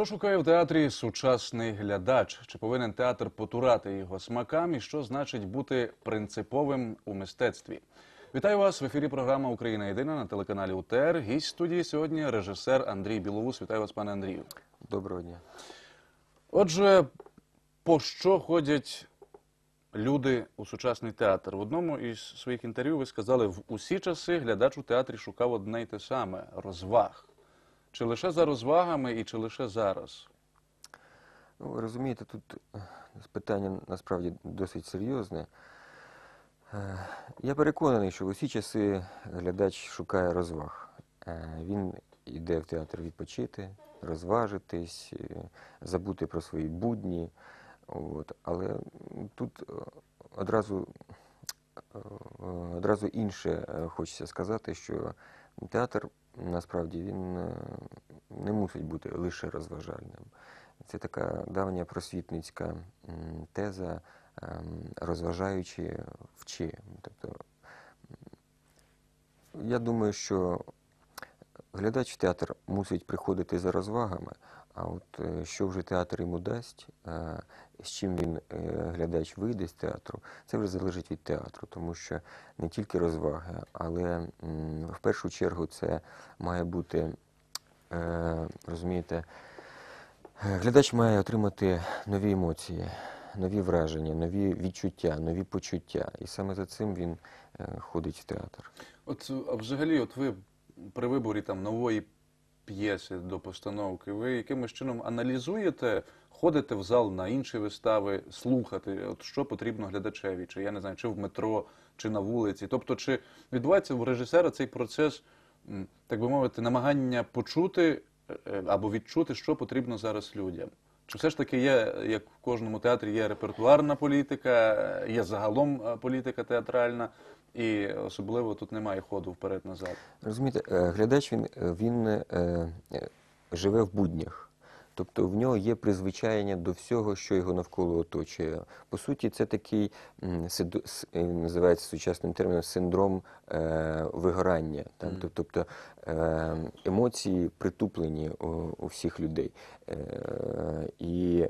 Що шукає в театрі сучасний глядач? Чи повинен театр потурати його смакам? І що значить бути принциповим у мистецтві? Вітаю вас в ефірі. Програма Україна Єдина на телеканалі УТР. Гість студії сьогодні режисер Андрій Білоус. Вітаю вас, пане Андрію. Доброго дня. Отже, по що ходять люди у сучасний театр? В одному із своїх інтерв'ю ви сказали, в усі часи глядач у театрі шукав одне й те саме розваг. Чи лише за розвагами і чи лише зараз? Ну, ви розумієте, тут е, питання насправді досить серйозне. Е, Я переконаний, що в усі часи глядач шукає розваг. Е, Він йде в театр відпочити, розважитись, забути про свої будні. От. Але тут одразу, одразу інше хочеться сказати, що театр насправді він е, не мусить бути лише розважальним. Це така давня просвітницька теза, ем, розважаючи вчи. Тобто, я думаю, що глядач в театр мусить приходити за розвагами, а от е, що вже театр йому дасть, е, з чим він е, глядач вийде з театру, це вже залежить від театру, тому що не тільки розваги, але в першу чергу це має бути, е, розумієте, глядач має отримати нові емоції, нові враження, нові відчуття, нові почуття. І саме за цим він е, ходить в театр. От взагалі, от ви при виборі там нової п'єси до постановки, ви якимось чином аналізуєте, ходите в зал на інші вистави, слухати, от що потрібно глядачеві, чи я не знаю, чи в метро, чи на вулиці. Тобто, чи відбувається в режисера цей процес, так би мовити, намагання почути е, або відчути, що потрібно зараз людям? Чи все ж таки є, як в кожному театрі, є репертуарна політика, е, є загалом е, політика театральна, і особливо тут немає ходу вперед-назад. Розумієте, е, глядач він, він живе в буднях. Тобто в нього є призвичаєння до всього, що його навколо оточує. По суті, це такий е, називається сучасним терміном синдром е, вигорання. Так? Мгм. Тобто е, емоції притуплені у, у всіх людей. Е, і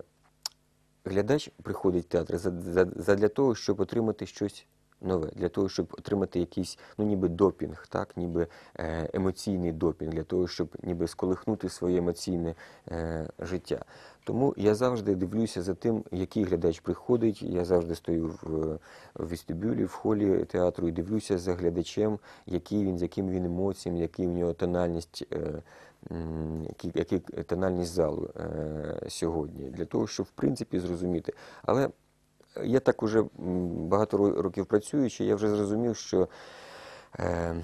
глядач приходить в театр за, за, задля того, щоб отримати щось нове, для того, щоб отримати якийсь, ну ніби допінг, так, ніби е, емоційний допінг, для того, щоб ніби сколихнути своє емоційне е, життя. Тому я завжди дивлюся за тим, який глядач приходить. Я завжди стою в, вестибюлі, в холі театру і дивлюся за глядачем, який він, з яким він емоціями, який в нього тональність. Е, який, який тональність залу е, сьогодні, для того, щоб в принципі зрозуміти. Але я так уже багато років працюючи, я вже зрозумів, що е,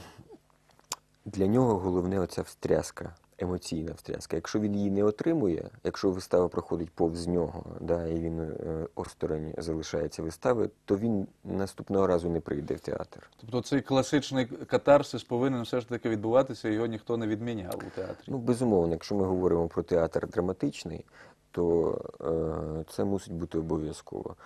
для нього головне оця встряска, емоційна встряска. Якщо він її не отримує, якщо вистава проходить повз нього, да, і він е, осторонь залишається вистави, то він наступного разу не прийде в театр. Тобто цей класичний катарсис повинен все ж таки відбуватися, його ніхто не відміняв у театрі. Ну, безумовно, якщо ми говоримо про театр драматичний, то е, це мусить бути обов'язково.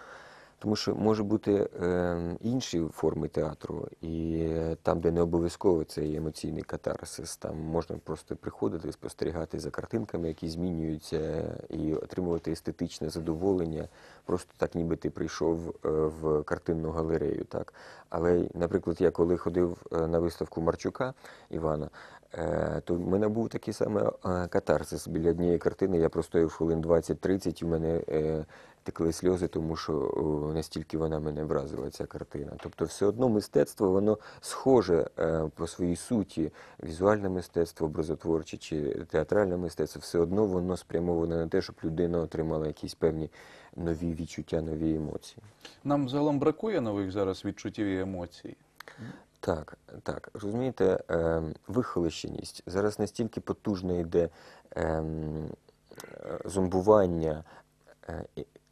Тому що може бути е, інші форми театру, і е, там, де не обов'язково цей емоційний катарсис, там можна просто приходити, спостерігати за картинками, які змінюються, і отримувати естетичне задоволення. Просто так, ніби ти прийшов е, в картинну галерею. Так? Але, наприклад, я коли ходив е, на виставку Марчука Івана, то в мене був такий саме катарсис біля однієї картини. Я простояв хвилин 20-30, і в мене текли сльози, тому що настільки вона мене вразила, ця картина. Тобто, все одно мистецтво, воно схоже е, по своїй суті, візуальне мистецтво, образотворче чи театральне мистецтво, все одно воно спрямоване на те, щоб людина отримала якісь певні нові відчуття, нові емоції. Нам загалом бракує нових зараз відчуттів і емоцій. Так, так. Розумієте, е, вихолощеність зараз настільки потужно йде ем, е, зомбування е,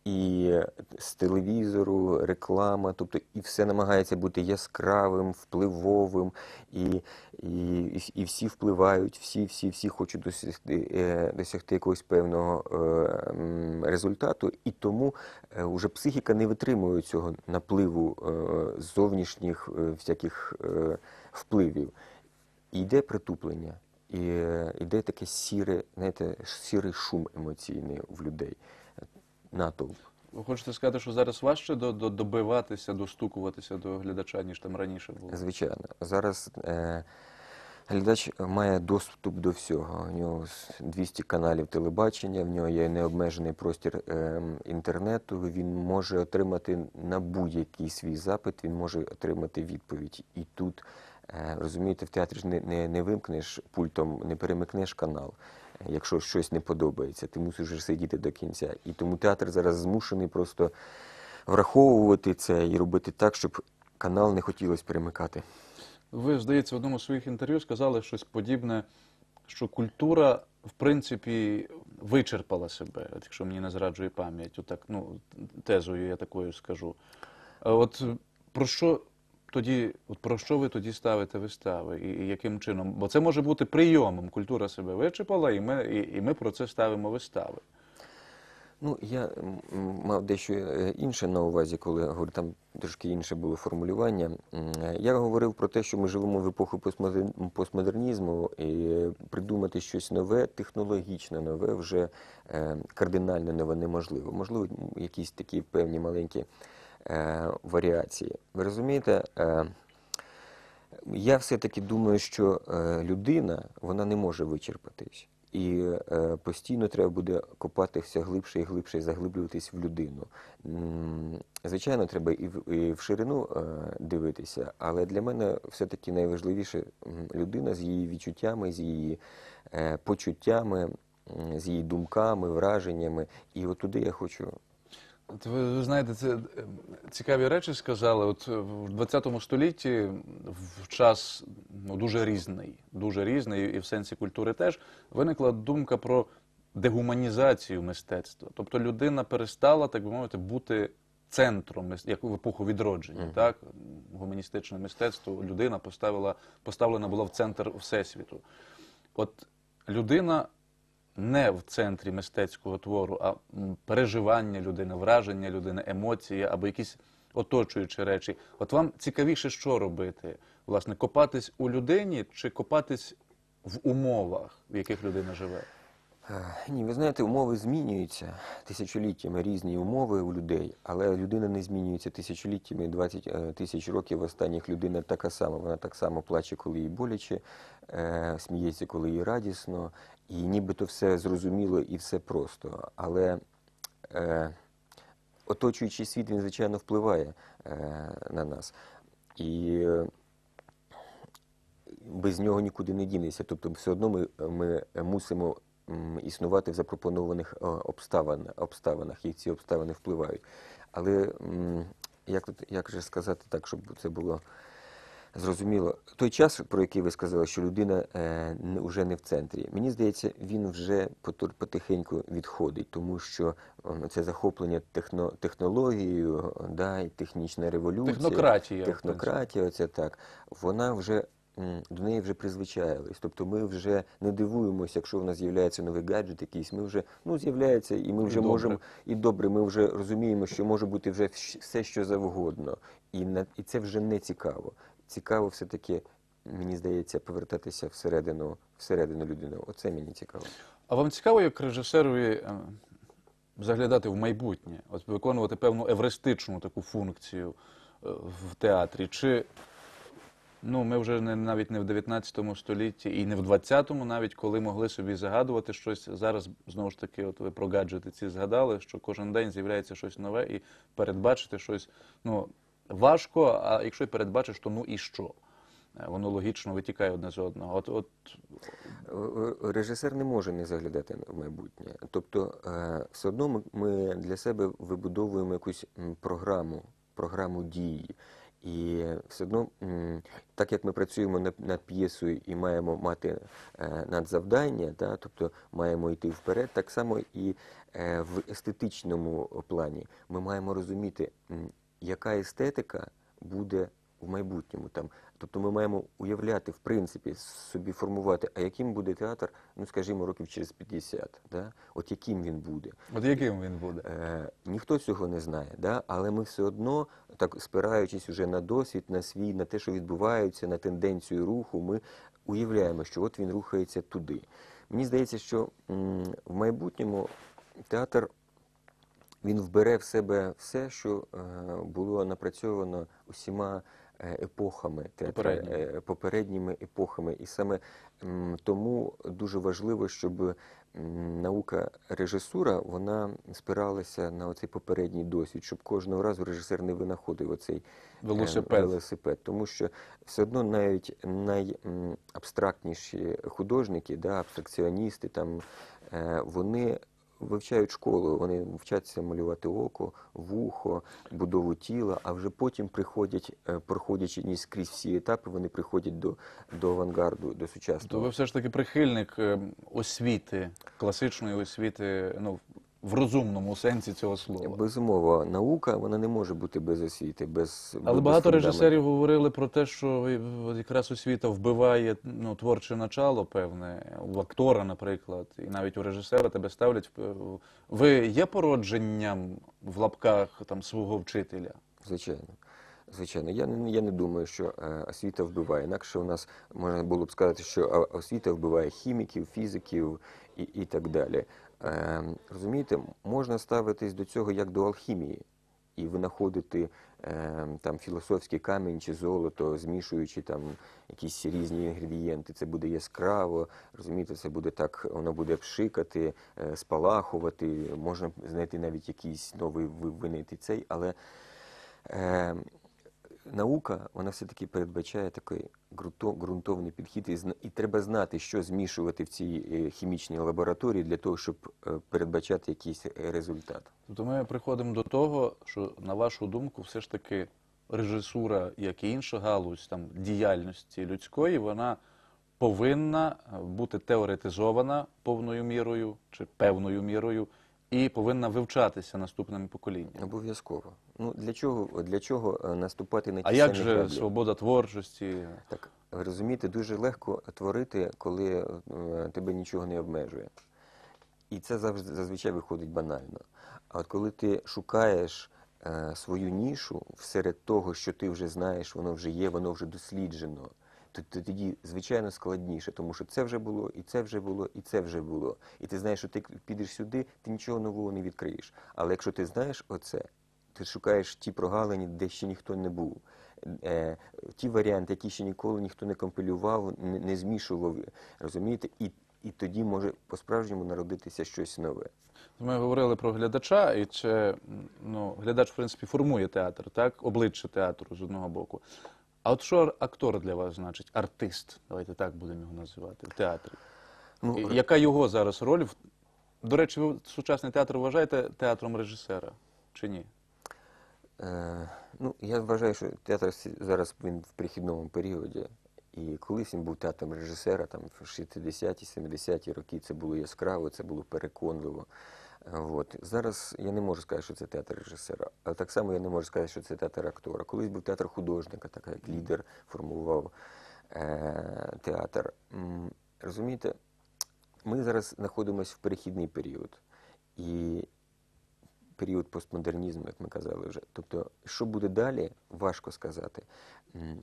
і- з телевізору, реклама, тобто і все намагається бути яскравим, впливовим, і, і, і, всі впливають, всі, всі, всі хочуть досягти, е, досягти якогось певного е, результату, і тому е, уже психіка не витримує цього напливу е, зовнішніх е, всяких е, впливів. І йде притуплення. і е, йде таке сіре, знаєте, сірий шум емоційний в людей, е, натовп. Ви хочете сказати, що зараз важче до, до, добиватися, достукуватися до глядача, ніж там раніше було? Звичайно, зараз е, глядач має доступ до всього. У нього 200 каналів телебачення, в нього є необмежений простір е, інтернету. Він може отримати на будь-який свій запит, він може отримати відповідь. І тут, е, розумієте, в театрі ж не, не, не вимкнеш пультом, не перемикнеш канал. Якщо щось не подобається, ти мусиш сидіти до кінця. І тому театр зараз змушений просто враховувати це і робити так, щоб канал не хотілося перемикати. Ви, здається, в одному з своїх інтерв'ю сказали щось подібне, що культура, в принципі, вичерпала себе, от якщо мені не зраджує пам'ять, отак, ну, тезою я такою скажу. От про що тоді, от про що ви тоді ставите вистави і, і яким чином? Бо це може бути прийомом. Культура себе вичерпала, і ми, і, і ми про це ставимо вистави. Ну, я мав дещо е, інше на увазі, коли говорю, там трошки інше було формулювання. Я говорив про те, що ми живемо в епоху постмодернізму, і придумати щось нове, технологічно нове, вже е, кардинально нове неможливо. Можливо, якісь такі певні маленькі варіації. Ви розумієте? Е, я все-таки думаю, що е, людина вона не може вичерпатись. І е, постійно треба буде копати все глибше і глибше, і заглиблюватись в людину. Звичайно, треба і в, ширину е, дивитися, але для мене все-таки найважливіше людина з її відчуттями, з її е, почуттями, з її думками, враженнями. І от туди я хочу ви, ви знаєте, це е, цікаві речі сказали. От е, в 20 столітті в час ну, дуже різний, дуже різний, і в сенсі культури теж виникла думка про дегуманізацію мистецтва. Тобто людина перестала, так би мовити, бути центром, як в епоху відродження. Так? Гуманістичне мистецтво людина поставила, поставлена була в центр всесвіту. От людина не в центрі мистецького твору, а переживання людини, враження людини, емоції або якісь оточуючі речі. От вам цікавіше, що робити? Власне, копатись у людині чи копатись в умовах, в яких людина живе? Е, Ні, ви знаєте, умови змінюються тисячоліттями різні умови у людей, але людина не змінюється тисячоліттями. 20 е, тисяч років останніх людина така сама. Вона так само плаче, коли їй боляче, е, сміється, коли їй радісно, і нібито все зрозуміло і все просто. Але е, оточуючий світ він звичайно впливає е, на нас. І е, без нього нікуди не дінешся. Тобто, все одно ми, ми мусимо існувати в запропонованих е, обставин, обставинах, і ці обставини впливають. Але як, як же сказати так, щоб це було зрозуміло? Той час, про який ви сказали, що людина е, не- вже не в центрі, мені здається, він вже потихеньку відходить, тому що це захоплення техно, технологією, да, і технічна революція. Технократія, Технократія, оце так. Вона вже до неї вже призвичаїлись. Тобто ми вже не дивуємося, якщо в нас з'являється новий гаджет якийсь, ми вже ну з'являється, і ми вже можемо і добре. Ми вже розуміємо, що може бути вже все, що завгодно, і на і це вже не цікаво. Цікаво, все таки. Мені здається, повертатися всередину, всередину людини. Оце мені цікаво. А вам цікаво, як режисерові е, заглядати в майбутнє, от виконувати певну евристичну таку функцію е, в театрі? Чи ну, ми вже не, навіть не в 19 столітті і не в 20-му навіть, коли могли собі загадувати щось. Зараз, знову ж таки, от ви про гаджети ці згадали, що кожен день з'являється щось нове і передбачити щось ну, важко, а якщо передбачиш, то ну і що? Е, Воно логічно витікає одне з одного. От, от Е, Режисер не може не заглядати в майбутнє. Тобто, е, все одно ми, для себе вибудовуємо якусь програму, програму дії. І все одно, так як ми працюємо над, п'єсою і маємо мати е, надзавдання, да, тобто маємо йти вперед, так само і е, в естетичному плані ми маємо розуміти, яка естетика буде в майбутньому. Там. Тобто ми маємо уявляти, в принципі, собі формувати, а яким буде театр, ну скажімо, років через 50, да? от яким він буде. От яким він буде? Е, ніхто цього не знає, да? але ми все одно, так спираючись уже на досвід, на свій, на те, що відбувається, на тенденцію руху, ми уявляємо, що от він рухається туди. Мені здається, що м, в майбутньому театр він вбере в себе все, що е, було напрацьовано усіма е, епохами театра, Попередніми. е, попередніми епохами. І саме тому дуже важливо, щоб наука режисура вона спиралася на оцей попередній досвід, щоб кожного разу режисер не винаходив оцей Велосипед. велосипед. Тому що все одно навіть найабстрактніші художники, да, абстракціоністи, там, вони вивчають школу, вони вчаться малювати око, вухо, будову тіла, а вже потім приходять, е, проходячи ні скрізь всі етапи, вони приходять до, до авангарду, до сучасного. То ви все ж таки прихильник е, освіти, класичної освіти, ну, в розумному сенсі цього слова. Безумово, наука вона не може бути без освіти, без Але без багато фундаменту. режисерів говорили про те, що е, якраз освіта вбиває ну, творче начало, певне, у актора, наприклад, і навіть у режисера тебе ставлять. е, Ви є породженням в лапках там свого вчителя? Звичайно. Звичайно, я не, я не думаю, що е, освіта вбиває. Інакше у нас можна було б сказати, що освіта вбиває хіміків, фізиків і, і так далі. Е, розумієте, можна ставитись до цього як до алхімії і винаходити е, там філософський камінь чи золото, змішуючи там якісь різні інгредієнти. Це буде яскраво, розумієте, це буде так, воно буде пшикати, е, спалахувати, можна знайти навіть якийсь новий ви- винайти цей, але е, наука, вона все-таки передбачає такий ґрунто- ґрунтовний підхід, і, і треба знати, що змішувати в цій е, хімічній лабораторії для того, щоб е, передбачати якийсь е, результат. Тобто ми приходимо до того, що на вашу думку, все ж таки режисура, як і інша галузь там діяльності людської, вона повинна бути теоретизована повною мірою чи певною мірою, і повинна вивчатися наступними поколіннями. Обов'язково. Ну для чого для чого е, наступати на ті А як же граблі? свобода творчості? Так, розумієте, дуже легко творити, коли е, тебе нічого не обмежує. І це завжди зазвичай виходить банально. А от коли ти шукаєш е, свою нішу серед того, що ти вже знаєш, воно вже є, воно вже досліджено, тоді звичайно складніше, тому що це вже було, і це вже було, і це вже було. І ти знаєш, що ти підеш сюди, ти нічого нового не відкриєш. Але якщо ти знаєш оце, ти шукаєш ті прогалини, де ще ніхто не був. Е, ті варіанти, які ще ніколи ніхто не компілював, не, змішував, розумієте, і, і тоді може по-справжньому народитися щось нове. Ми говорили про глядача, і чи ну, глядач, в принципі, формує театр, так? Обличчя театру з одного боку. А от що актор для вас значить? Артист, давайте так будемо його називати, в театрі. Ну, Яка його зараз роль? До речі, ви сучасний театр вважаєте театром режисера чи ні? Е, ну, я вважаю, що театр зараз він в перехідному періоді. І колись він був театром режисера, там в 60-ті, 70-ті роки це було яскраво, це було переконливо. От. Зараз я не можу сказати, що це театр режисера, але так само я не можу сказати, що це театр актора. Колись був театр художника, так як лідер формував е, театр. М, Розумієте, ми зараз знаходимося в перехідний період. І період постмодернізму, як ми казали вже. Тобто, що буде далі, важко сказати.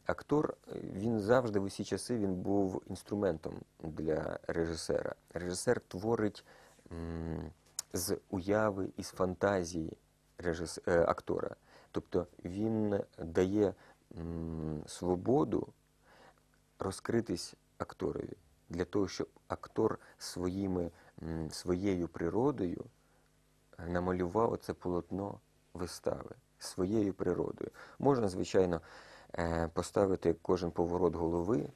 Актор він завжди в усі часи він був інструментом для режисера. Режисер творить з уяви і з фантазії режис... е, актора. Тобто він дає м, свободу розкритись акторові для того, щоб актор своїми, м, своєю природою намалював це полотно вистави своєю природою. Можна, звичайно, е, поставити кожен поворот голови, е,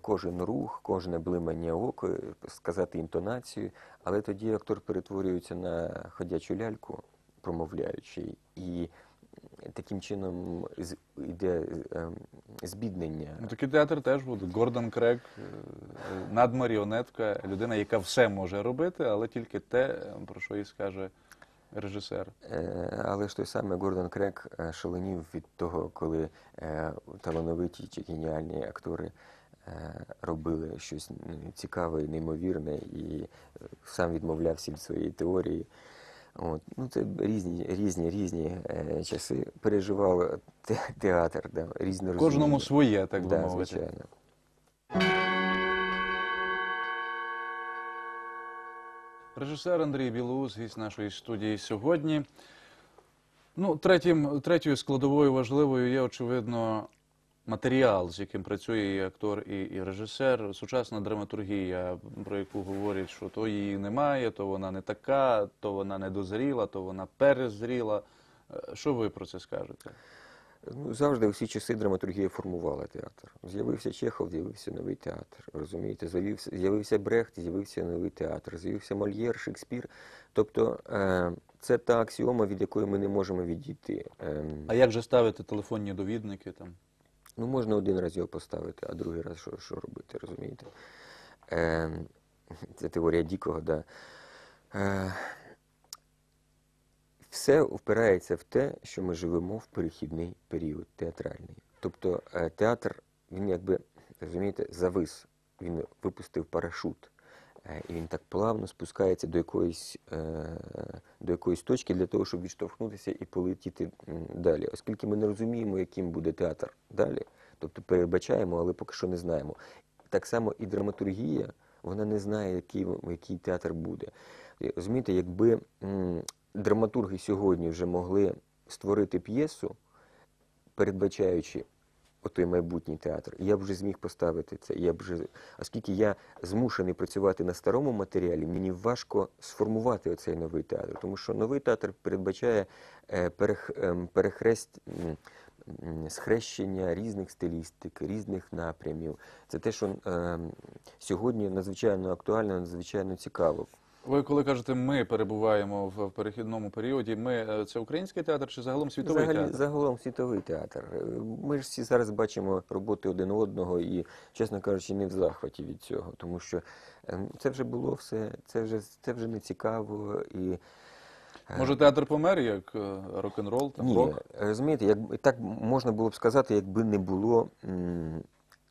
кожен рух, кожне блимання ока, е, сказати інтонацію, але тоді актор перетворюється на ходячу ляльку, промовляючи, і таким чином йде е, збіднення. Ну, такий театр теж буде. Гордон Крек, е, надмаріонетка, людина, яка все може робити, але тільки те, е, про що їй скаже режисер. Е, Але ж той самий Гордон Крек е, шаленів від того, коли е, талановиті чи геніальні актори е, Е, робили щось е, цікаве, і неймовірне, і е, сам відмовлявся від своєї теорії. От. Ну, Це різні різні різні часи. Переживав театр, да, різне розуміння. Кожному своє, так би да, мовити. звичайно. Режисер Андрій Білоус, гість нашої студії сьогодні. Ну, третім, Третьою складовою важливою є, очевидно, матеріал, з яким працює і актор, і, і режисер. Сучасна драматургія, про яку говорять, що то її немає, то вона не така, то вона не дозріла, то вона перезріла. Е, Що ви про це скажете? Ну, завжди у всі часи драматургія формувала театр. З'явився Чехов, з'явився новий театр. Розумієте, з'явився, з'явився Брехт, з'явився новий театр, з'явився Мольєр, Шекспір. Тобто е, це та аксіома, від якої ми не можемо відійти. Ем, А як же ставити телефонні довідники там? Ну, можна один раз його поставити, а другий раз що, що робити, розумієте? Е, це теорія Дікого, да. Е, все впирається в те, що ми живемо в перехідний період театральний. Тобто е, театр, він якби, розумієте, завис, він випустив парашут. Е, І він так плавно спускається до якоїсь, е, до якоїсь точки для того, щоб відштовхнутися і полетіти далі. Оскільки ми не розуміємо, яким буде театр далі, тобто передбачаємо, але поки що не знаємо. Так само і драматургія, вона не знає, який, який театр буде. Розумієте, якби драматурги сьогодні вже могли створити п'єсу, передбачаючи отой майбутній театр, я б вже зміг поставити це. Я б вже, оскільки я змушений працювати на старому матеріалі, мені важко сформувати оцей новий театр, тому що новий театр передбачає е, перех, ем, перехрест. Схрещення різних стилістик, різних напрямів. Це те, що ем, сьогодні надзвичайно актуально, надзвичайно цікаво. Ви коли кажете, ми перебуваємо в перехідному періоді, ми е, це український театр чи загалом світовий Взагалі, театр? загалом світовий театр. Е, Ми ж всі зараз бачимо роботи один одного і, чесно кажучи, не в захваті від цього, тому що е, це вже було все, це вже, це вже не цікаво і. е, Може, театр помер, як рок-н-рол, Ні, рок? розумієте, як так можна було б сказати, якби не було м,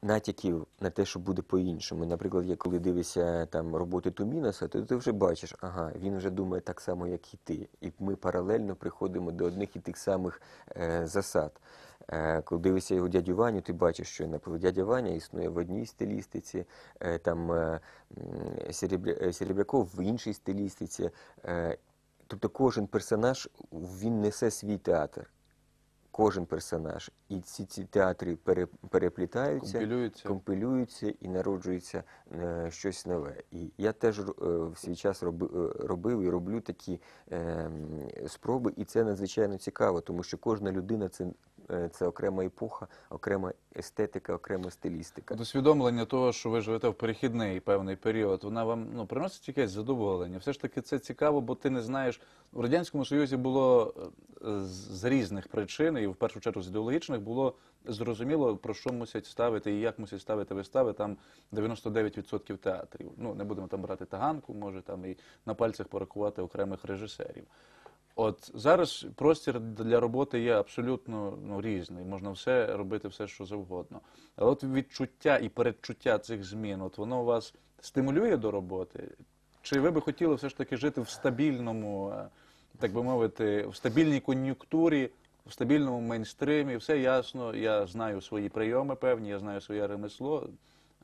натяків на те, що буде по-іншому. Наприклад, я коли дивишся там роботи Тумінаса, то ти вже бачиш, ага, він вже думає так само, як і ти. І ми паралельно приходимо до одних і тих самих е, засад. Е, коли дивишся його дядю Ваню, ти бачиш, що, наприклад, дядя Ваня існує в одній стилістиці, е, там е, Серебря- Серебряков в іншій стилістиці. Тобто кожен персонаж він несе свій театр. Кожен персонаж. І ці, ці театри пере, переплітаються, Компілюються. компілюються і народжується е, щось нове. І я теж е, в свій час роби, е, робив і роблю такі е, спроби, і це надзвичайно цікаво, тому що кожна людина це, це окрема епоха, окрема естетика, окрема стилістика. От усвідомлення того, що ви живете в перехідний певний період, вона вам ну, приносить якесь задоволення. Все ж таки це цікаво, бо ти не знаєш. У Радянському Союзі було е, з різних причин, і в першу чергу з ідеологічних, було зрозуміло, про що мусять ставити і як мусять ставити вистави. Там 99% театрів. Ну, не будемо там брати таганку, може там і на пальцях порахувати окремих режисерів. От зараз простір для роботи є абсолютно ну, різний. Можна все робити, все, що завгодно. Але от відчуття і передчуття цих змін, от воно вас стимулює до роботи? Чи ви би хотіли все ж таки жити в стабільному, е, так би мовити, в стабільній кон'юнктурі, в стабільному мейнстримі? Все ясно, я знаю свої прийоми певні, я знаю своє ремесло,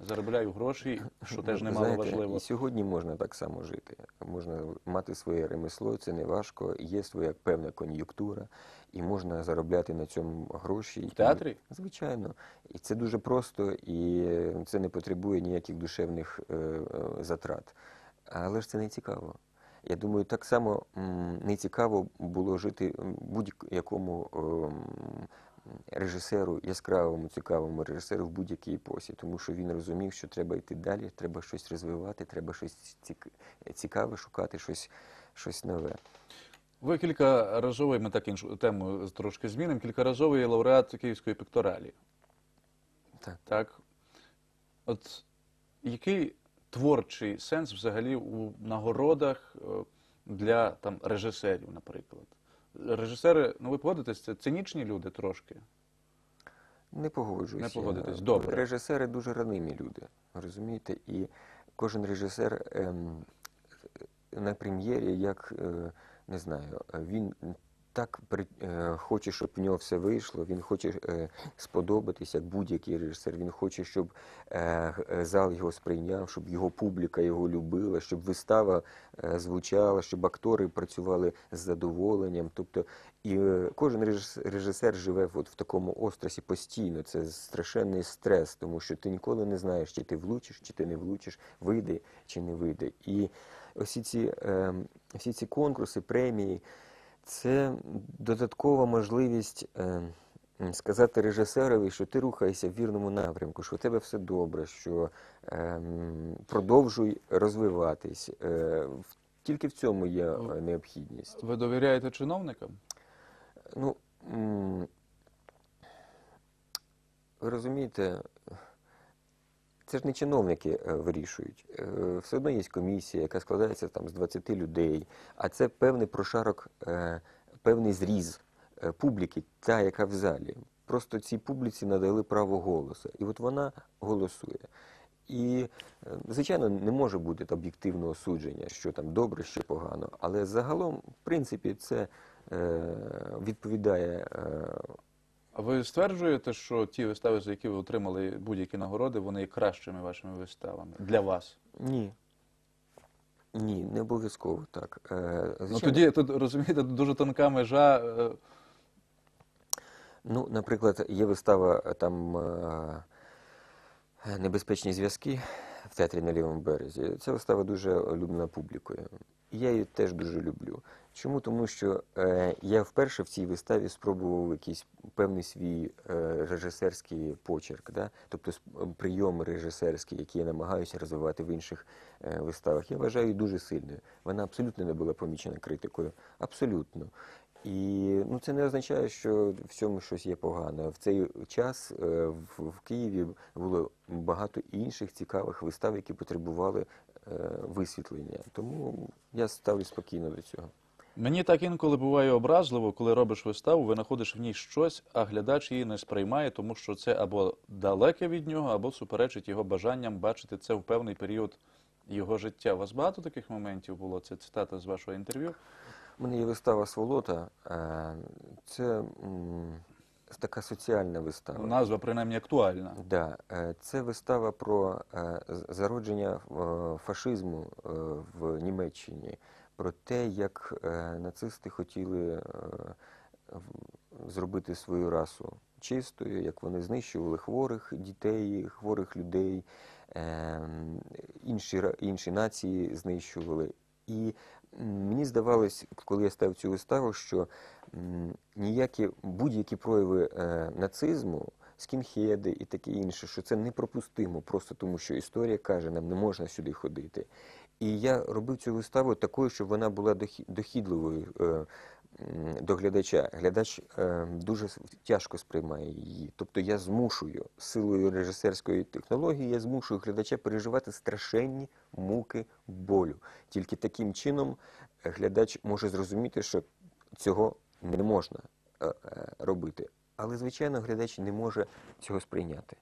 заробляю гроші, що теж Ну, немало знаєте, важливо. І сьогодні можна так само жити. Можна мати своє ремесло, це не важко, є своя певна кон'юнктура, і можна заробляти на цьому гроші. В театрі? Звичайно. І це дуже просто, і це не потребує ніяких душевних е, е, затрат. Але ж це не цікаво. Я думаю, так само не цікаво було жити будь-якому ем, режисеру, яскравому, цікавому режисеру в будь-якій епосі, тому що він розумів, що треба йти далі, треба щось розвивати, треба щось цікаве шукати, щось, щось нове. Ви кількаразовий, ми так іншу тему трошки змінимо, кількаразовий лауреат Київської пікторалі. Так. Так. От який творчий сенс взагалі у нагородах е, для там, режисерів, наприклад? Режисери, ну ви погодитесь, це цинічні люди трошки. Не погоджуюся. Не погодитесь, добре. Режисери дуже ранимі люди, розумієте? І кожен режисер ем, на прем'єрі, як е, не знаю, він так е, хоче, щоб в нього все вийшло. Він хоче е, сподобатись, як будь-який режисер. Він хоче, щоб е, зал його сприйняв, щоб його публіка його любила, щоб вистава звучала, щоб актори працювали з задоволенням. Тобто, і кожен режис- режисер живе от в такому острасі постійно. Це страшенний стрес, тому що ти ніколи не знаєш, чи ти влучиш, чи ти не влучиш, вийде чи не вийде. І всі ці, е, всі ці конкурси, премії це додаткова можливість е, сказати режисерові, що ти рухаєшся в вірному напрямку, що у тебе все добре, що е, продовжуй розвиватись. Е, тільки в цьому є е, необхідність. Ви довіряєте чиновникам? Ну, ви розумієте, це ж не чиновники е, вирішують. Е, Все одно є комісія, яка складається там з 20 людей, а це певний прошарок, е, певний зріз публіки, та, яка в залі. Просто цій публіці надали право голосу. І от вона голосує. І, звичайно, не може бути об'єктивного судження, що там добре, що погано. Але загалом, в принципі, це е, відповідає е, А ви стверджуєте, що ті вистави, за які ви отримали будь-які нагороди, вони є кращими вашими виставами для вас? ні. Ні, не обов'язково так. Е, Ну звичайно, тоді тут розумієте, тут дуже тонка межа. е, Ну, наприклад, є вистава е, там е, Небезпечні зв'язки в театрі на лівому березі. Ця вистава дуже улюблена публікою. І я її теж дуже люблю. Чому? Тому що е, я вперше в цій виставі спробував якийсь певний свій е, режисерський почерк, да? тобто прийом режисерський, який я намагаюся розвивати в інших е, виставах. Я вважаю дуже сильною. Вона абсолютно не була помічена критикою. Абсолютно. І ну, це не означає, що в цьому щось є погано. В цей час е, в, в Києві було багато інших цікавих вистав, які потребували е, висвітлення. Тому я ставлю спокійно до цього. Мені так інколи буває образливо, коли робиш виставу, ви знаходиш в ній щось, а глядач її не сприймає, тому що це або далеке від нього, або суперечить його бажанням бачити це в певний період його життя. У вас багато таких моментів було? Це цитата з вашого інтерв'ю. У мене є вистава Сволота. е, Це така соціальна вистава. Назва принаймні актуальна. Да, е, це вистава про е, зародження фашизму в Німеччині, про те, як е, нацисти хотіли е, зробити свою расу чистою, як вони знищували хворих дітей, хворих людей, е, інші, інші нації знищували. І мені здавалось, коли я ставив цю виставу, що ніякі будь-які прояви нацизму, скінхеди і таке інше, що це непропустимо, просто тому що історія каже, нам не можна сюди ходити. І я робив цю виставу такою, щоб вона була дохі- дохідливою е, до глядача. Глядач е, дуже тяжко сприймає її. Тобто я змушую силою режисерської технології, я змушую глядача переживати страшенні муки болю. Тільки таким чином е, глядач може зрозуміти, що цього не можна робити. Але, звичайно, глядач не може цього сприйняти.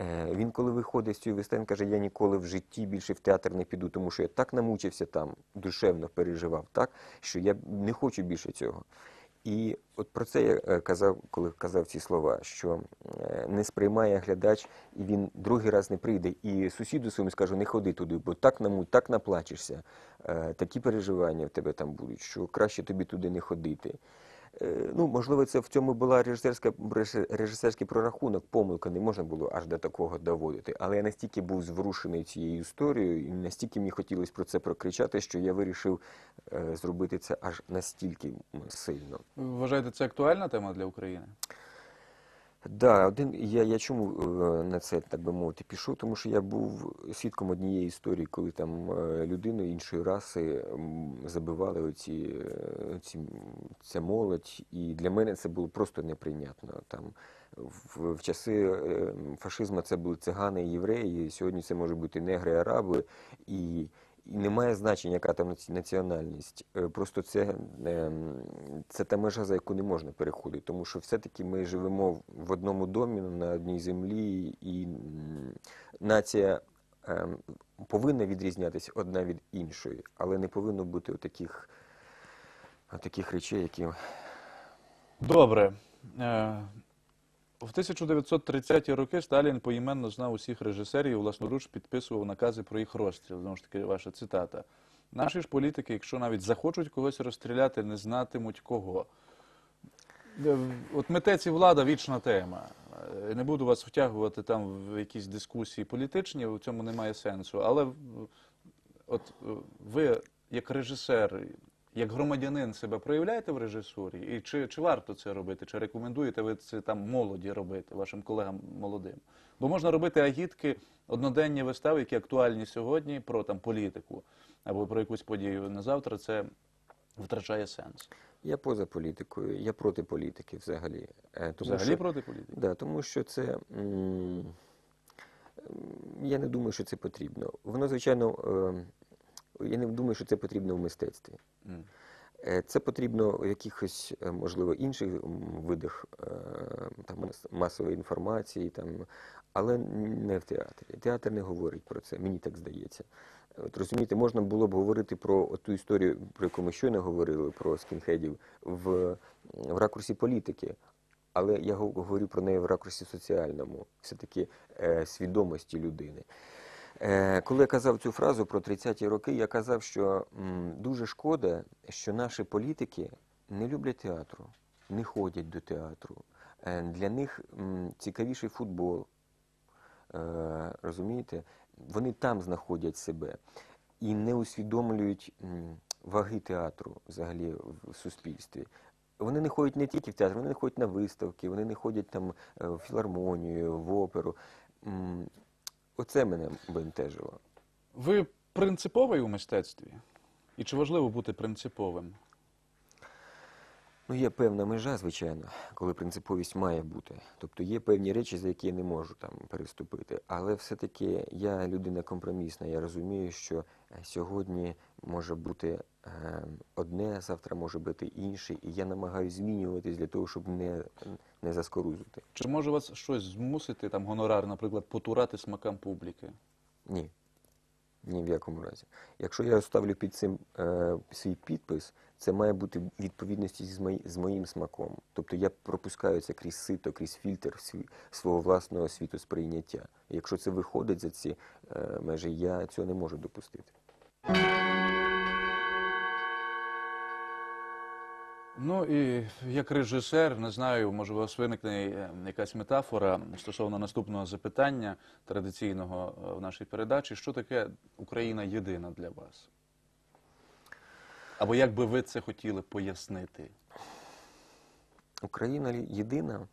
Е, Він, коли виходить з цієї вистави, каже, я ніколи в житті більше в театр не піду, тому що я так намучився там, душевно переживав, так, що я не хочу більше цього. І от про це я е, казав, коли казав ці слова, що е, не сприймає глядач, і він другий раз не прийде. І сусіду своєму скаже, не ходи туди, бо так намуть, так наплачешся, такі переживання в тебе там будуть, що краще тобі туди не ходити. Е, Ну, можливо, це в цьому була режисерська реж- режисерський прорахунок, помилка, не можна було аж до такого доводити. Але я настільки був зворушений цією історією, і настільки мені хотілося про це прокричати, що я вирішив е, зробити це аж настільки сильно. Ви вважаєте, це актуальна тема для України? Да, один я, я чому е, на це так би мовити пішов, тому що я був свідком однієї історії, коли там е, людину іншої раси забивали оці, е, ці, ця молодь, і для мене це було просто неприйнятно. Там в, в часи е, фашизму це були цигани і євреї, сьогодні це може бути негри, араби і. І немає значення, яка там національність. Е, Просто це, ем, це та межа, за яку не можна переходити, тому що все-таки ми живемо в- одному домі, на одній землі, і нація ем, повинна відрізнятися одна від іншої, але не повинно бути отаких, отаких речей, які Добре. В 1930-ті роки Сталін поіменно знав усіх режисерів і власноруч підписував накази про їх розстріл. Знову ж таки, ваша цитата. Наші ж політики, якщо навіть захочуть когось розстріляти, не знатимуть кого. Е, От митець і влада вічна тема. Е, Не буду вас втягувати там в якісь дискусії політичні, в цьому немає сенсу. Але от е, ви, як режисер, як громадянин себе проявляєте в режисурі? І чи, чи варто це робити? Чи рекомендуєте ви це там молоді робити, вашим колегам молодим? Бо можна робити агітки, одноденні вистави, які актуальні сьогодні, про там політику або про якусь подію на завтра, це втрачає сенс. Я поза політикою, я проти політики взагалі. Е, Тому Взагалі що, проти політики? да, тому що це. м, Я не думаю, що це потрібно. Воно, звичайно, е, я не думаю, що це потрібно в мистецтві. Е, Це потрібно в якихось, е, можливо, інших видах е, там, масової інформації, там, але не в театрі. Театр не говорить про це, мені так здається. От розумієте, можна було б говорити про ту історію, про яку ми щойно говорили, про скінхедів, в, в ракурсі політики. Але я говорю про неї в ракурсі соціальному, все-таки е, свідомості людини. Е, коли я казав цю фразу про 30-ті роки, я казав, що дуже шкода, що наші політики не люблять театру, не ходять до театру. Е, для них цікавіший футбол. Е, розумієте? Вони там знаходять себе і не усвідомлюють ваги театру взагалі в суспільстві. Вони не ходять не тільки в театр, вони не ходять на виставки, вони не ходять там в філармонію, в оперу. Оце мене бентежило. Ви принциповий у мистецтві? І чи важливо бути принциповим? Ну, є певна межа, звичайно, коли принциповість має бути. Тобто є певні речі, за які я не можу там переступити. Але все-таки я людина компромісна. Я розумію, що е, сьогодні може бути е, одне, завтра може бути інше, і я намагаюся змінюватись для того, щоб не, не заскорузити. Чи може вас щось змусити, там гонорар, наприклад, потурати смакам публіки? Ні. Ні в якому разі. Якщо я ставлю під цим е, свій підпис, це має бути відповідності з, мої, з моїм смаком. Тобто я пропускаю це крізь сито, крізь фільтр свій, свого власного світосприйняття. сприйняття. якщо це виходить за ці е, межі, я цього не можу допустити. Ну і як режисер, не знаю, може у вас виникне е, якась метафора стосовно наступного запитання традиційного е, в нашій передачі. Що таке Україна єдина для вас? Або як би ви це хотіли пояснити? Україна єдина.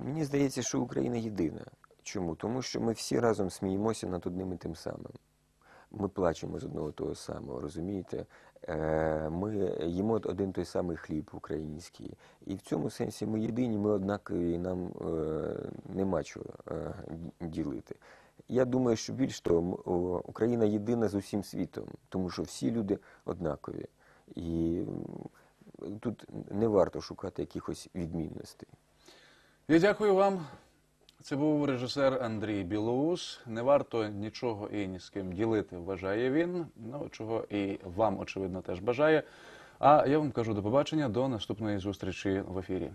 Мені здається, що Україна єдина. Чому? Тому що ми всі разом сміємося над одним і тим самим. Ми плачемо з одного того самого, розумієте? Е, Ми їмо один той самий хліб український. І в цьому сенсі ми єдині, ми однакові, нам е, нема чого е, ділити. Я думаю, що більш того, Україна єдина з усім світом, тому що всі люди однакові. І тут не варто шукати якихось відмінностей. Я дякую вам. Це був режисер Андрій Білоус. Не варто нічого і ні з ким ділити, вважає він. Ну, чого і вам, очевидно, теж бажає. А я вам кажу до побачення, до наступної зустрічі в ефірі.